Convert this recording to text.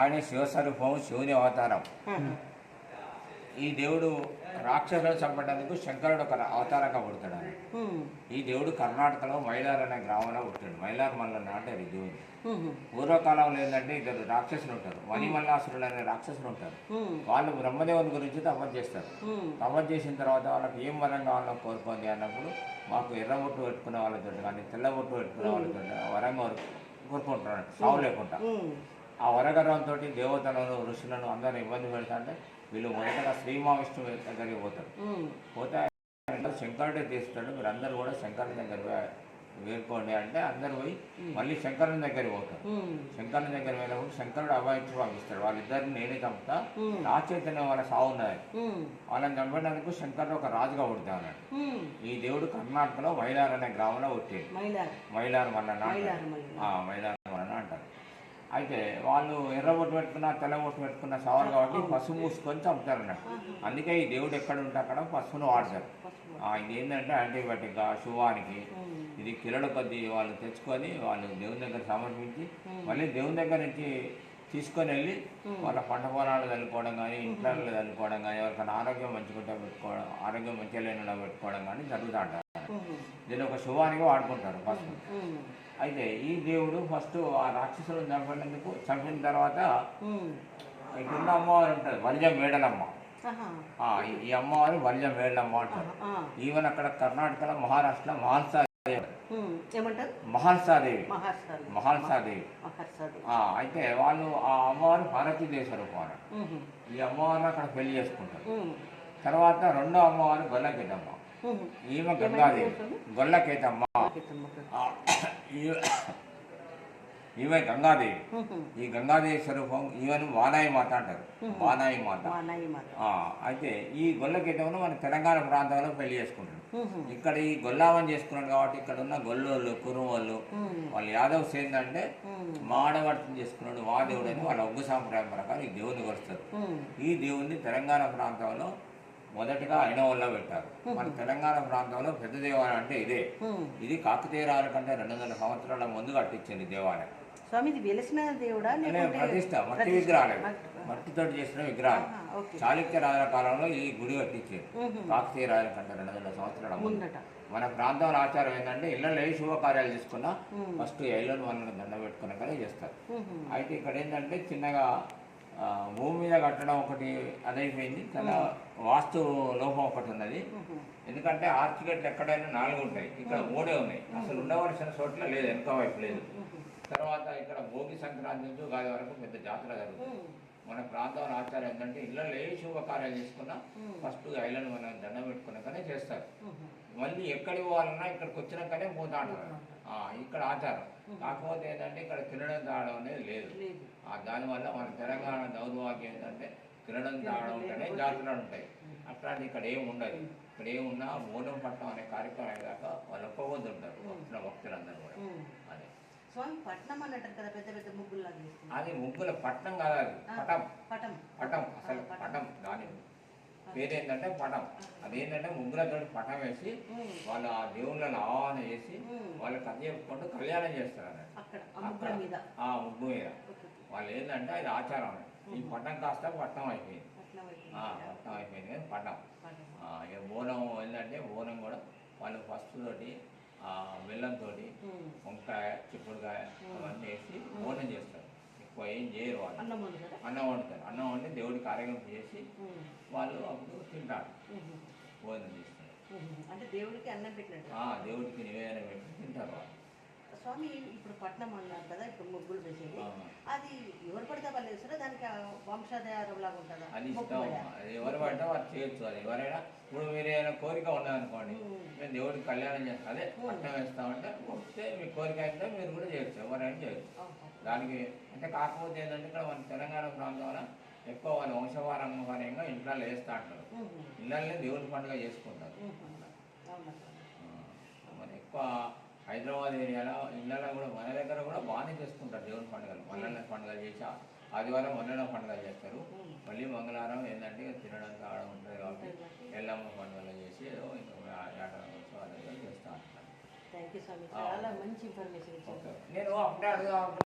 ఆయన శివస్వరూపం శివుని అవతారం. ఈ దేవుడు రాక్షసులను చంపడానికి శంకరుడు ఒక అవతారంగా పుడతాడు. ఆయన ఈ దేవుడు కర్ణాటకలో మైలార్ అనే గ్రామంలో పుట్టాడు. మైలార్ మల్లన్న అంటారు ఈ దేవుడు పూర్వకాలంలో ఏంటంటే ఇద్దరు రాక్షసులు ఉంటారు మణిమల్లాసురుడు అనే రాక్షసులు ఉంటారు వాళ్ళు బ్రహ్మదేవుని గురించి తపస్సు చేస్తారు. తపస్సు చేసిన తర్వాత వాళ్ళకి ఏం వరం కావాలో కోరుకోండి అన్నప్పుడు మాకు ఎర్రబొట్టు పెట్టుకునే వాళ్ళతో కానీ తెల్లబొట్టు పెట్టుకునే వాళ్ళతో వరం కోరు కోరుకుంటున్నాడు సావు లేకుండా. ఆ వరగరంతో దేవతలను ఋషులను అందరూ ఇబ్బంది పెడతా అంటే వీళ్ళు మొదటగా శ్రీ మహావిష్ణువు దగ్గరికి పోతారు. పోతే శంకరుడే తీస్తాడు మీరు అందరూ కూడా శంకరుని దగ్గర వేరుకోండి అంటే అందరు పోయి మళ్ళీ శంకరుని దగ్గరికి పోతారు. శంకరుని దగ్గర వెళ్ళినప్పుడు శంకరుడు అభాయించి పంపిస్తాడు. వాళ్ళిద్దరిని నేనే చంపుతా. నా చైతన్యం వాళ్ళ సావు ఉన్నది. వాళ్ళని చంపడానికి శంకరుడు ఒక రాజుగా పుడతా ఉన్నాడు ఈ దేవుడు కర్ణాటకలో మైలార్ అనే గ్రామంలో పుట్టేది మైలార్. అంటారు. మైలార్ మల్లన్న అంటారు. అయితే వాళ్ళు ఎర్రబొట్టు పెట్టుకున్న తెల్లబొట్టు పెట్టుకున్న సవాలు కాబట్టి పసుపు మూసుకొని చంపుతారు అన్నట్టు. అందుకే ఈ దేవుడు ఎక్కడ ఉంటే అక్కడ పసుపును వాడతారు. ఇది ఏంటంటే యాంటీబయాటిక్గా శుభానికి ఇది కిరణ కొద్దీ వాళ్ళు తెచ్చుకొని వాళ్ళు దేవుని దగ్గర సమర్పించి మళ్ళీ దేవుని దగ్గర నుంచి తీసుకొని వెళ్ళి వాళ్ళ పంట పొలాలు చల్లుకోవడం కానీ ఇంట్లో చల్లుకోవడం కానీ ఎవరికైనా ఆరోగ్యం మంచిగా పెట్టుకోవడం ఆరోగ్యం మంచిగా లేకుండా పెట్టుకోవడం కానీ జరుగుతూ ఉంటారు. దీన్ని ఒక శుభానికి వాడుకుంటారు పసుపు అయితే ఈ దేవుడు ఫస్ట్ ఆ రాక్షసులను చంపినందుకు చంపిన తర్వాత ఇక్కడున్న అమ్మవారు ఉంటుంది వలిజ మేడలమ్మ ఆ, ఈ- అమ్మవారు వలిజ మేడలమ్మ అంటారు. ఈవెన్ అక్కడ కర్ణాటకలో మహారాష్ట్రలో మహార్షాలు మహాల్సాదేవి మహర్షాలు ఆ, అయితే వాళ్ళు ఆ అమ్మవారు భారతీయ స్వరూపం ఈ అమ్మవారిని అక్కడ పెళ్ళి చేసుకుంటారు. తర్వాత రెండో అమ్మవారు గొల్లకేతమ్మ. ఈమె గంగాదేవి. గొల్లకేతమ్మ. ఈమె గంగాదేవి. ఈ గంగాదేవి స్వరూపం ఈవెన్ వానాయి మాత అంటారు. వానాయి మాత. అయితే ఈ గొల్లకేతమును మన తెలంగాణ ప్రాంతంలో పెళ్ళి చేసుకుంటారు ఇక్కడ ఈ గొల్లామని చేసుకున్నాడు కాబట్టి ఇక్కడ ఉన్న గొల్లోళ్ళు కురుమోళ్ళు వాళ్ళు యాదవ్స్ ఏంటంటే మా ఆడవర్తం చేసుకున్నాడు మా దేవుడు అని వాళ్ళ ఒగ్గు సాంప్రదాయం ప్రకారం ఈ దేవుని కొలుస్తారు ఈ దేవుణ్ణి తెలంగాణ ప్రాంతంలో మొదటగా ఐనవల్లో పెట్టారు. మన తెలంగాణ ప్రాంతంలో పెద్ద దేవాలయం అంటే ఇదే. ఇది కాకతీయ రాజుల కంటే రెండు వందల సంవత్సరాల ముందు కట్టించింది దేవాలయం. స్వామి ఇది వెలిసిన దేవుడా ప్రతిష్ట మట్టి? విగ్రహాలు మట్టి- మట్టితో చేసిన విగ్రహాలు. చాళుక్య రాజుల కాలంలో ఈ గుడి కట్టించారు. కాకతీయ రాజుల కంటే రెండు వందల సంవత్సరాల ముందు. ముందట. మన ప్రాంతంలో ఆచారం ఏంటంటే ఇళ్ళలో ఏ శుభకార్యాలు తీసుకున్నా మ్మ్. ఫస్ట్ ఇళ్ళను వాళ్ళని దండ పెట్టుకున్నాకనే చేస్తారు. మ్మ్. అయితే ఇక్కడ ఏంటంటే చిన్నగా భూమి మీద కట్టడం ఒకటి అదైపోయింది. చాలా వాస్తు లోపం ఒకటి ఉన్నది. ఎందుకంటే ఆర్చిగట్లు ఎక్కడైనా నాలుగు ఉంటాయి. ఇక్కడ మూడే ఉన్నాయి. అసలు ఉండవలసిన చోట్ల లేదు వెనక వైపు లేదు. తర్వాత ఇక్కడ భోగి సంక్రాంతి నుంచి ఉగాది వరకు పెద్ద జాతర జరుగుతుంది. మన ప్రాంతంలో ఆచారం ఏంటంటే ఇళ్ళలో ఏ శుభకార్యాలు చేసుకున్నా. ఫస్ట్ ఐళ్ళను మనం దండం పెట్టుకున్నాకనే చేస్తారు. మళ్ళీ ఎక్కడికి పోవాలన్నా ఇక్కడికి వచ్చినాకనే పోతా అంటారు. ఆ, ఇక్కడ ఆచారం. కాకపోతే ఏంటంటే ఇక్కడ తినడం తాగడం అనేది లేదు. దానివల్ల మన తెలంగాణ దౌర్భాగ్యం ఏంటంటే తినడం తాగడం ఉంటేనే జాతరలు ఉంటాయి. అట్లాంటి ఇక్కడ ఏం ఉండదు. ఇక్కడ ఏమున్నా బోనం పట్టం అనే కార్యక్రమం అయ్యాక వాళ్ళు ఒక్కొక్కరు ఉంటారు. భక్తులందరూ కూడా. స్వామి పట్నం అని అంటారు కదా పెద్ద పెద్ద ముగ్గులు లాగా వేసుకుని. అది ముగ్గుల పట్టం కాదు అది. పటం. పటం. పటం. అసలు పటం. దాని పేరేంటంటే పటం. అదేంటంటే ముగ్గులతో పటం వేసి. వాళ్ళు ఆ దేవుళ్ళని ఆవాహన చేసి. వాళ్ళు కథ చెప్పుకుంటూ కళ్యాణం చేస్తారు అన్నట్టు. అక్కడ ఆ ముగ్గు మీద. వాళ్ళు ఏంటంటే అది ఆచారం అన్నట్టు. ఈ పట్టం కాస్త పట్టం అయిపోయింది. పట్నం వైపు. ఆ, పట్టం అయిపోయింది కానీ పట్టం పటం. ఆ, ఇక బోనం ఏంటంటే బోనం కూడా వాళ్ళు ఫస్ట్ తోటి బెల్లంతో. వంకాయ చిక్కుడుకాయ అవన్నీ వేసి బోనం చేస్తారు. ఎక్కువ ఏం చేయరు వాళ్ళు. అన్నం వండుతారు? అన్నం వండి దేవుడికి ఆరోగ్యం చేసి. వాళ్ళు అప్పుడు తింటారు. భోజనం చేస్తారు. అంటే దేవుడికి అన్నం పెట్టినట్టు. దేవుడికి నివేదన పెట్టి తింటారు వాళ్ళు. స్వామి ఇప్పుడు పట్నం అన్నారు కదా ఇప్పుడు ముగ్గులు వేసేది. అది ఎవరు పడితే వాళ్ళు వేస్తారో దానికి వంశాధారం లాగా ఉంటుందా? అది ఇష్టం ఎవరు పడితే వారు చేయొచ్చు. అది ఎవరైనా ఇప్పుడు మీరు ఏదైనా కోరిక ఉన్నదనుకోండి మ్మ్. దేవుడికి కళ్యాణం చేస్తాం అదే పట్టణం వేస్తామంటే వస్తే మీ కోరిక అయితే మీరు కూడా చేయొచ్చు. ఎవరైనా చేయొచ్చు. దానికి అంటే కాకపోతే ఏంటంటే ఇక్కడ మన తెలంగాణ ప్రాంతంలో ఎక్కువ వాళ్ళు వంశవారంగా ఇంట్లో వేస్తూ అంటారు. ఇళ్ళనే దేవుడి పండుగ చేసుకుంటారు. మన ఎక్కువ హైదరాబాద్ ఏరియాలో ఇళ్ళలో కూడా మన దగ్గర కూడా బాగానే చేసుకుంటారు దేవుని పండుగలు. మల్లన్న పండుగ చేసి ఆదివారం మల్లన్న పండుగ చేస్తారు. మళ్ళీ మంగళవారం ఏంటంటే తినడం తాగడం ఉంటుంది కాబట్టి ఎల్లమ్మ పండుగలు చేసి ఏదో ఇంకా చేస్తూ ఇచ్చారు. ఓకే. నేను అప్పుడే అడుగుదాం